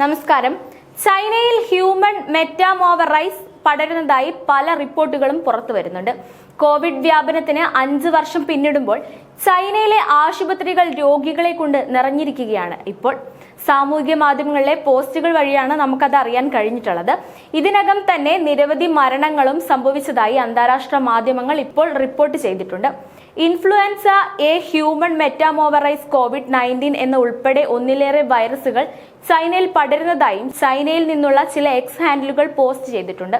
നമസ്കാരം. ചൈനയിൽ ഹ്യൂമൻ മെറ്റാമോവറൈസ് പടരുന്നതായി പല റിപ്പോർട്ടുകളും പുറത്തു വരുന്നുണ്ട്. കോവിഡ് വ്യാപനത്തിന് അഞ്ച് വർഷം പിന്നിടുമ്പോൾ ചൈനയിലെ ആശുപത്രികൾ രോഗികളെ കൊണ്ട് നിറഞ്ഞിരിക്കുകയാണ് ഇപ്പോൾ. സാമൂഹിക മാധ്യമങ്ങളിലെ പോസ്റ്റുകൾ വഴിയാണ് നമുക്കത് അറിയാൻ കഴിഞ്ഞിട്ടുള്ളത്. ഇതിനകം തന്നെ നിരവധി മരണങ്ങളും സംഭവിച്ചതായി അന്താരാഷ്ട്ര മാധ്യമങ്ങൾ ഇപ്പോൾ റിപ്പോർട്ട് ചെയ്തിട്ടുണ്ട്. Influenza A human metapneumovirus COVID nineteen എന്ന ഉൾപ്പെടെ ഒന്നിലേറെ വൈറസുകൾ ചൈനയിൽ പടരുന്നതായും ചൈനയിൽ നിന്നുള്ള ചില എക്സ് ഹാൻഡിലുകൾ പോസ്റ്റ് ചെയ്തിട്ടുണ്ട്.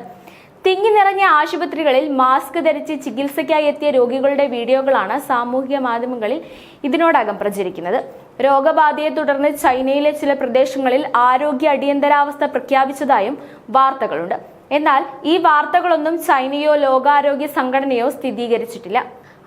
തിങ്ങി നിറഞ്ഞ ആശുപത്രികളിൽ മാസ്ക് ധരിച്ച് ചികിത്സയ്ക്കായി എത്തിയ രോഗികളുടെ വീഡിയോകളാണ് സാമൂഹിക മാധ്യമങ്ങളിൽ ഇതിനോടകം പ്രചരിക്കുന്നത്. രോഗബാധയെ തുടർന്ന് ചൈനയിലെ ചില പ്രദേശങ്ങളിൽ ആരോഗ്യ അടിയന്തരാവസ്ഥ പ്രഖ്യാപിച്ചതായും വാർത്തകളുണ്ട്. എന്നാൽ ഈ വാർത്തകളൊന്നും ചൈനയോ ലോകാരോഗ്യ സംഘടനയോ സ്ഥിരീകരിച്ചിട്ടില്ല.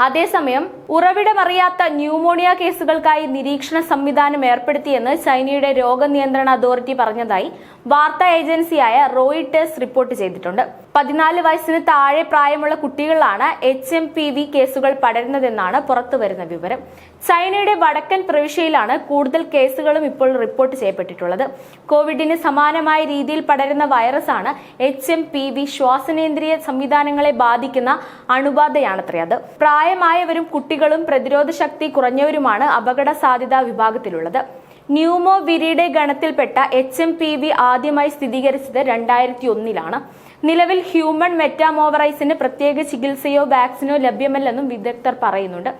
അതേസമയം ഉറവിടമറിയാത്ത ന്യൂമോണിയ കേസുകൾക്കായി നിരീക്ഷണ സംവിധാനം ഏർപ്പെടുത്തിയെന്ന് ചൈനയുടെ രോഗനിയന്ത്രണ അതോറിറ്റി പറഞ്ഞതായി വാർത്താ ഏജൻസിയായ റോയിട്ടേഴ്സ് റിപ്പോർട്ട് ചെയ്തിട്ടുണ്ട്. പതിനാല് വയസ്സിന് താഴെ പ്രായമുള്ള കുട്ടികളാണ് എച്ച് എം പി വി കേസുകൾ പടരുന്നതെന്നാണ് പുറത്തുവരുന്ന വിവരം. ചൈനയുടെ വടക്കൻ പ്രവിശ്യയിലാണ് കൂടുതൽ കേസുകളും ഇപ്പോൾ റിപ്പോർട്ട് ചെയ്യപ്പെട്ടിട്ടുള്ളത്. കോവിഡിന് സമാനമായ രീതിയിൽ പടരുന്ന വൈറസാണ് എച്ച് എം പി വി ശ്വാസനേന്ദ്രിയ സംവിധാനങ്ങളെ ബാധിക്കുന്ന അണുബാധയാണത്രേ അത്. പ്രായമായവരും കുട്ടികളും പ്രതിരോധ ശക്തി കുറഞ്ഞവരുമാണ് അപകട സാധ്യതാ വിഭാഗത്തിലുള്ളത്. ന്യൂമോ വിരിയുടെ ഗണത്തിൽപ്പെട്ട എച്ച് എം പി വി ആദ്യമായി സ്ഥിരീകരിച്ചത് രണ്ടായിരത്തി ഒന്നിലാണ് നിലവിൽ ഹ്യൂമൺ മെറ്റാമോവറൈസിന് പ്രത്യേക ചികിത്സയോ വാക്സിനോ ലഭ്യമല്ലെന്നും വിദഗ്ധർ പറയുന്നുണ്ട്.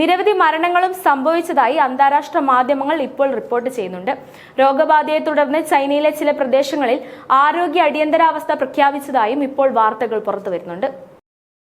നിരവധി മരണങ്ങളും സംഭവിച്ചതായി അന്താരാഷ്ട്ര മാധ്യമങ്ങൾ ഇപ്പോൾ റിപ്പോർട്ട് ചെയ്യുന്നുണ്ട്. രോഗബാധയെ തുടർന്ന് ചൈനയിലെ ചില പ്രദേശങ്ങളിൽ ആരോഗ്യ അടിയന്തരാവസ്ഥ പ്രഖ്യാപിച്ചതായും ഇപ്പോൾ വാർത്തകൾ പുറത്തുവരുന്നുണ്ട്.